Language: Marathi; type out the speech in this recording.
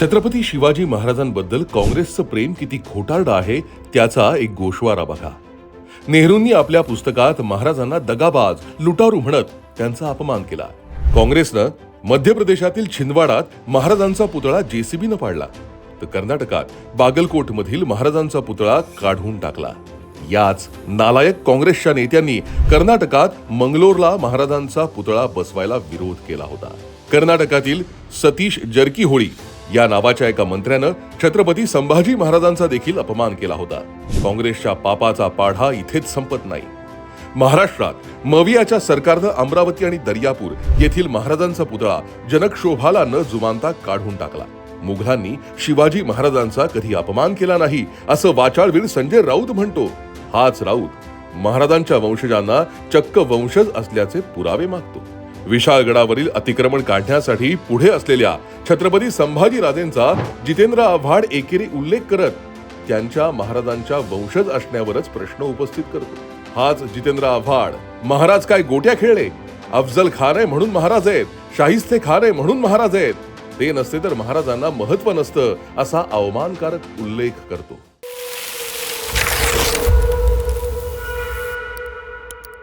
छत्रपती शिवाजी महाराजांबद्दल काँग्रेसचं प्रेम किती खोटारडं आहे त्याचा एक गोषवारा बघा. नेहरूंनी आपल्या पुस्तकात महाराजांना दगाबाज लुटारू म्हणत त्यांचा अपमान केला. काँग्रेसनं मध्य प्रदेशातील छिंदवाडात महाराजांचा पुतळा जेसीबीनं पाडला. तर कर्नाटकात बागलकोट मधील महाराजांचा पुतळा काढून टाकला. याच नालायक काँग्रेसच्या नेत्यांनी कर्नाटकात मंगलोरला महाराजांचा पुतळा बसवायला विरोध केला होता. कर्नाटकातील सतीश जरकीहोळी या नावाच्या एका मंत्र्यानं छत्रपती संभाजी महाराजांचा देखील अपमान केला होता. काँग्रेसच्या पापाचा पाढा इथेच संपत नाही. महाराष्ट्रात मवियाच्या सरकारनं अमरावती आणि दर्यापूर येथील महाराजांचा पुतळा जनक्षोभाला न जुमानता काढून टाकला. मुघलांनी शिवाजी महाराजांचा कधी अपमान केला नाही असं वाचाळवीर संजय राऊत म्हणतो. हाच राऊत महाराजांच्या वंशजांना चक्क वंशज असल्याचे पुरावे मागतो. विशाळगडावरील अतिक्रमण काढण्यासाठी पुढे असलेल्या छत्रपती संभाजीराजेंचा जितेंद्र आव्हाड एकेरी उल्लेख करत त्यांच्या महाराजांच्या वंशज असण्यावरच प्रश्न उपस्थित करतो. हाच जितेंद्र आव्हाड. महाराज काय गोट्या खेळले अफजल खान आहे म्हणून महाराज आहेत. शाहिस्ते खान आहे म्हणून महाराज आहेत. ते नसते तर महाराजांना महत्त्व नसतं असा अवमानकारक उल्लेख करतो.